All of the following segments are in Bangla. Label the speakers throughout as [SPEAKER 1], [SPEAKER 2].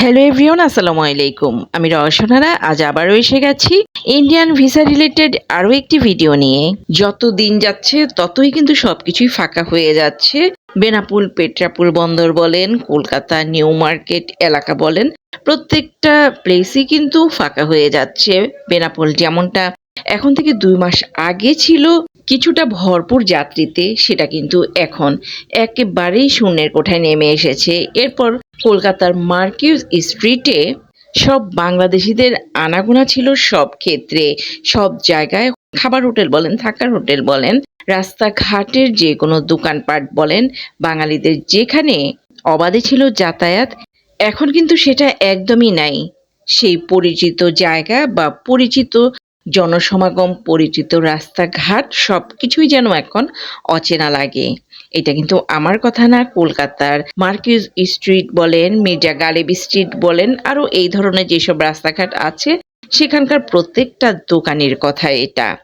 [SPEAKER 1] হ্যালো এভরিওন আসসালামু আলাইকুম। আমি রওশনারা, আজ আবারও এসে গেছি ইন্ডিয়ান ভিসা রিলেটেড আরও একটি ভিডিও নিয়ে। যত দিন যাচ্ছে, ততই কিন্তু সবকিছুই ফাঁকা হয়ে যাচ্ছে। বেনাপুল, পেট্রাপুল বন্দর বলেন, কলকাতা, নিউ মার্কেট এলাকা বলেন, প্রত্যেকটা প্লেসই কিন্তু ফাঁকা হয়ে যাচ্ছে। বেনাপুল যেমনটা এখন থেকে দুই মাস আগে ছিল কিছুটা ভরপুর যাত্রীতে, সেটা কিন্তু এখন। একেবারেই শূন্যের কোঠায় নেমে এসেছে। এরপর কলকাতার মার্কিউজ স্ট্রিটে সব বাংলাদেশিদের আনাগোনা ছিল সব ক্ষেত্রে। সব জায়গায় খাবার হোটেল বলেন, থাকার হোটেল বলেন, রাস্তাঘাটের যে কোনো দোকানপাট বলেন, বাঙালিদের যেখানে অবাধে ছিল যাতায়াত, এখন কিন্তু সেটা একদমই নাই। সেই পরিচিত জায়গা বা পরিচিত জনসমাগম, পরিচিত রাস্তাঘাট সব কিছুই যেন এখন অচেনা লাগে। এটা কিন্তু আমার কথা না, কলকাতার মার্কিউজ স্ট্রিট বলেন, মির্জা গালিব স্ট্রিট বলেন, আরও এই ধরনের যেসব রাস্তাঘাট আছে, সেখানকার প্রত্যেকটা দোকানের কথা এটা।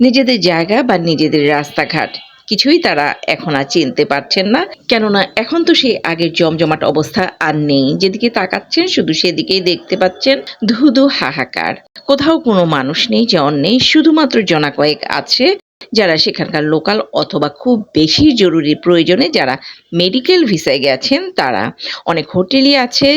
[SPEAKER 1] নিজেদের জায়গা বা নিজেদের রাস্তাঘাট। কিছুই তারা এখন আর চিনতে পারছেন না। কেননা এখন তো সেই আগের জমজমাট অবস্থা আর নেই। যেদিকে তাকাচ্ছেন, শুধু সেদিকেই দেখতে পাচ্ছেন ধুধু হাহাকার। কোথাও কোনো মানুষ নেই, জন নেই, শুধুমাত্র জনা কয়েক আছে যারা সেখানকার লোকাল অথবা খুব বেশি জরুরি প্রয়োজনে যারা মেডিকেল ভিসায় গেছেন, তারা। অনেক হোটেলই আছে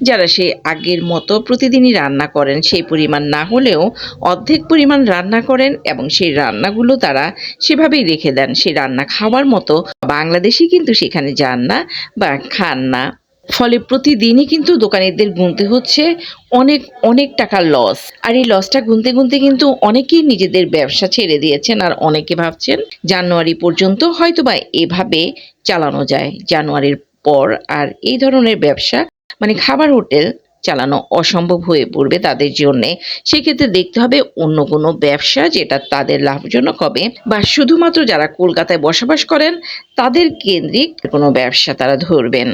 [SPEAKER 1] যারা সেই আগের মতো প্রতিদিনই রান্না করেন, সেই পরিমাণ না হলেও অর্ধেক পরিমাণ রান্না করেন এবং সেই রান্নাগুলো তারা সেভাবেই রেখে দেন। সেই রান্না খাওয়ার মতো বাংলাদেশি কিন্তু সেখানে যান না বা খান না। ফলে প্রতিদিনই কিন্তু দোকানিদের গুনতে হচ্ছে অনেক অনেক টাকার লস আর এই লসটা গুনতে গুনতে কিন্তু অনেকেই নিজেদের ব্যবসা ছেড়ে দিয়েছেন আর অনেকে ভাবছেন জানুয়ারি পর্যন্ত হয়তোবা এভাবে চালানো যায়। জানুয়ারির পর আর এই ধরনের ব্যবসা মানে খাবার হোটেল চালানো অসম্ভব হয়ে পড়বে তাদের জন্যে। সেক্ষেত্রে দেখতে হবে অন্য কোনো ব্যবসা যেটা তাদের লাভজনক হবে বা শুধুমাত্র যারা কলকাতায় বসবাস করেন, তাদের কেন্দ্রিক কোনো ব্যবসা তারা ধরবেন।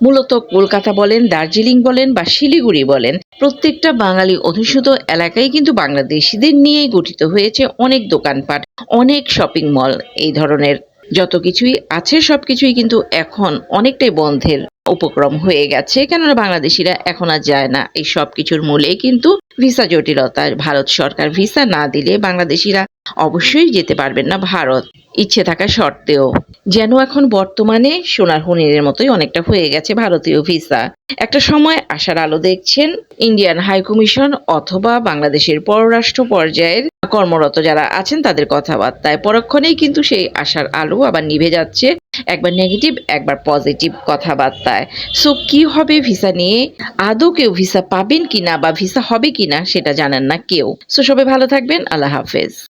[SPEAKER 1] মূলত কলকাতা বলেন, দার্জিলিং বলেন বা শিলিগুড়ি বলেন, প্রত্যেকটা বাঙালি অধিষ্ঠিত এলাকায় কিন্তু বাংলাদেশিদের নিয়েই গঠিত হয়েছে অনেক দোকানপাট, অনেক শপিং মল। এই ধরনের যত কিছুই আছে সবকিছুই কিন্তু এখন অনেকটাই বন্ধের উপক্রম হয়ে গেছে। কেননা বাংলাদেশিরা এখন আর যায় না এই সব কিছুর মূলে। কিন্তু ভিসা জটিলতা, ভারত সরকার ভিসা না দিলে বাংলাদেশিরা অবশ্যই যেতে পারবেন না ভারত। ইচ্ছে থাকা সত্ত্বেও যেন এখন বর্তমানে সোনার হরিণের মতোই অনেকটা হয়ে গেছে ভারতীয় ভিসা। একটা সময় আসার আলো দেখছেন ইন্ডিয়ান হাই কমিশন অথবা বাংলাদেশের পররাষ্ট্র পর্যায়ের কর্মরত যারা আছেন তাদের কথাবার্তায় পরক্ষণেই কিন্তু সেই আশার আলো আবার নিভে যাচ্ছে, একবার নেগেটিভ একবার পজিটিভ কথাবার্তায়। সো কি হবে ভিসা নিয়ে? আদৌ কেউ ভিসা পাবেন কিনা বা ভিসা হবে কিনা সেটা জানেন না কেউ। সো সবাই ভালো থাকবেন, আল্লাহ হাফেজ।